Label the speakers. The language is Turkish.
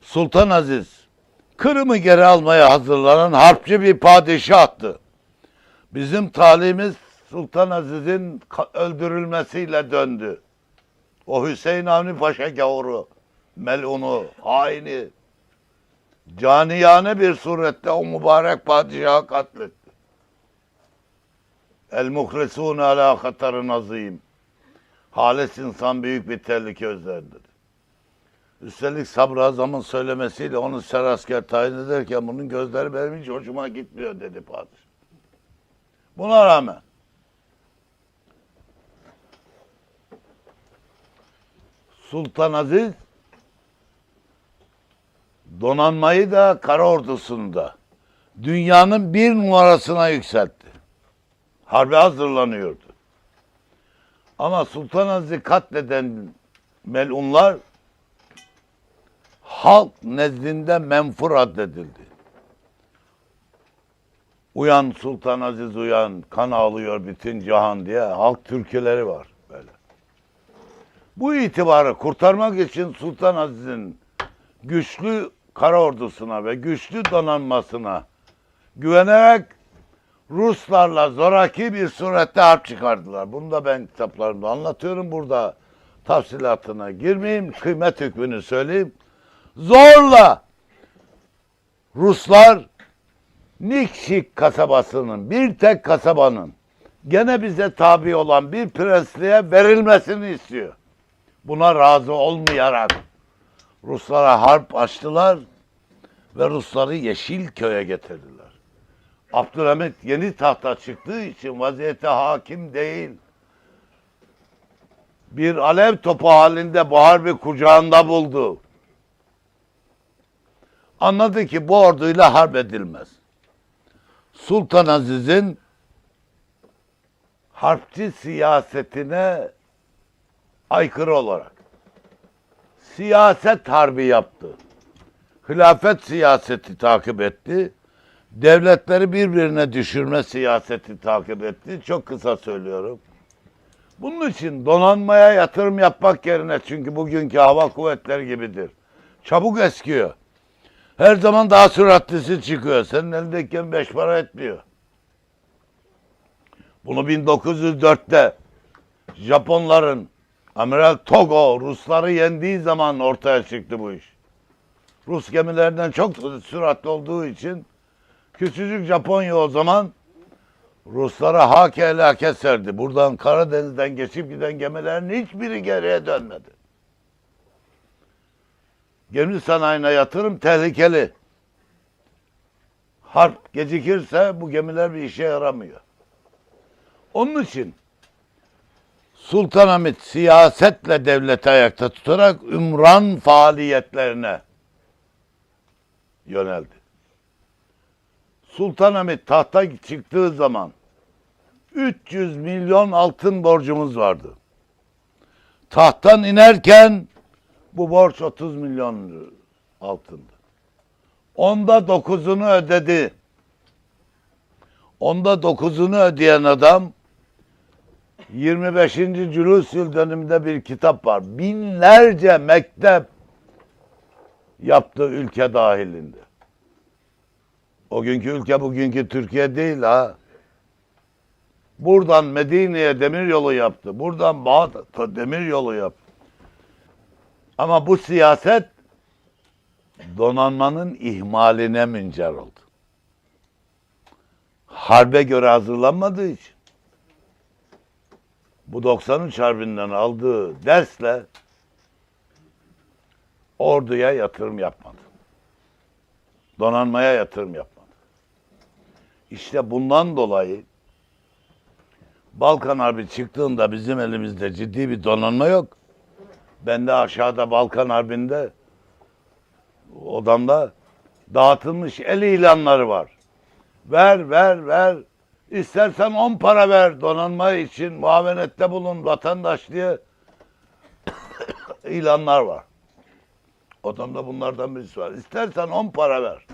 Speaker 1: Sultan Aziz Kırım'ı geri almaya hazırlanan harpçı bir padişahtı. Bizim talimiz Sultan Aziz'in öldürülmesiyle döndü. O Hüseyin Avni Paşa gavuru, melunu, haini, caniyane bir surette o mübarek padişahı katletti. El muhlisûne alâ hatarın azîm. Halis insan büyük bir tehlike üzerindedir. Üstelik Sabri Azam'ın söylemesiyle onu serasker tayin ederken bunun gözleri benim hiç hoşuma gitmiyor dedi padişah. Buna rağmen Sultan Aziz donanmayı da kara ordusunda dünyanın bir numarasına yükseltti. Harbe hazırlanıyordu. Ama Sultan Aziz'i katleden melunlar halk nezdinde menfur addedildi. Uyan Sultan Aziz uyan, kan ağlıyor bütün cihan diye halk türküleri var böyle. Bu itibarı kurtarmak için Sultan Aziz'in güçlü kara ordusuna ve güçlü donanmasına güvenerek Ruslarla zoraki bir surette harp çıkardılar. Bunu da ben kitaplarımda anlatıyorum. Burada tafsilatına girmeyeyim. Kıymet hükmünü söyleyeyim. Zorla Ruslar Nikşik kasabasının bir tek kasabanın gene bize tabi olan bir prensliğe verilmesini istiyor. Buna razı olmayarak Ruslara harp açtılar ve Rusları Yeşilköy'e getirdiler. Abdülhamit yeni tahta çıktığı için vaziyete hakim değil. Bir alev topu halinde bu harbi kucağında buldu. Anladı ki bu orduyla harp edilmez. Sultan Aziz'in harpçi siyasetine aykırı olarak siyaset harbi yaptı. Hilafet siyaseti takip etti. Devletleri birbirine düşürme siyaseti takip etti. Çok kısa söylüyorum. Bunun için donanmaya yatırım yapmak yerine çünkü bugünkü hava kuvvetleri gibidir. Çabuk eskiyor. Her zaman daha süratlisi çıkıyor. Senin elindeyken beş para etmiyor. Bunu 1904'te Japonların Amiral Togo Rusları yendiği zaman ortaya çıktı bu iş. Rus gemilerinden çok süratli olduğu için küçücük Japonya o zaman Ruslara hak helaket serdi. Buradan Karadeniz'den geçip giden gemilerin hiçbiri geriye dönmedi. Gemi sanayine yatırım tehlikeli. Harp gecikirse bu gemiler bir işe yaramıyor. Onun için Sultanahmet siyasetle devleti ayakta tutarak ümran faaliyetlerine yöneldi. Sultanahmet tahta çıktığı zaman 300 milyon altın borcumuz vardı. Tahttan inerken bu borç 30 milyon altındı. Onda dokuzunu ödedi. Onda dokuzunu ödeyen adam 25. Cülüsül döneminde bir kitap var. Binlerce mektep yaptı ülke dahilinde. O günkü ülke bugünkü Türkiye değil ha. Buradan Medine'ye demir yolu yaptı. Buradan Bağdat'a demir yolu yaptı. Ama bu siyaset donanmanın ihmaline müncer oldu. Harbe göre hazırlanmadığı için bu 93 Harbi'nden aldığı dersle orduya yatırım yapmadı. Donanmaya yatırım yapmadı. İşte bundan dolayı Balkan Harbi çıktığında bizim elimizde ciddi bir donanma yok. Ben de aşağıda Balkan Harbi'nde odamda dağıtılmış el ilanları var. Ver, ver, ver. İstersen on para ver donanma için muavenette bulun vatandaş diye ilanlar var. Odamda bunlardan birisi var. İstersen on para ver.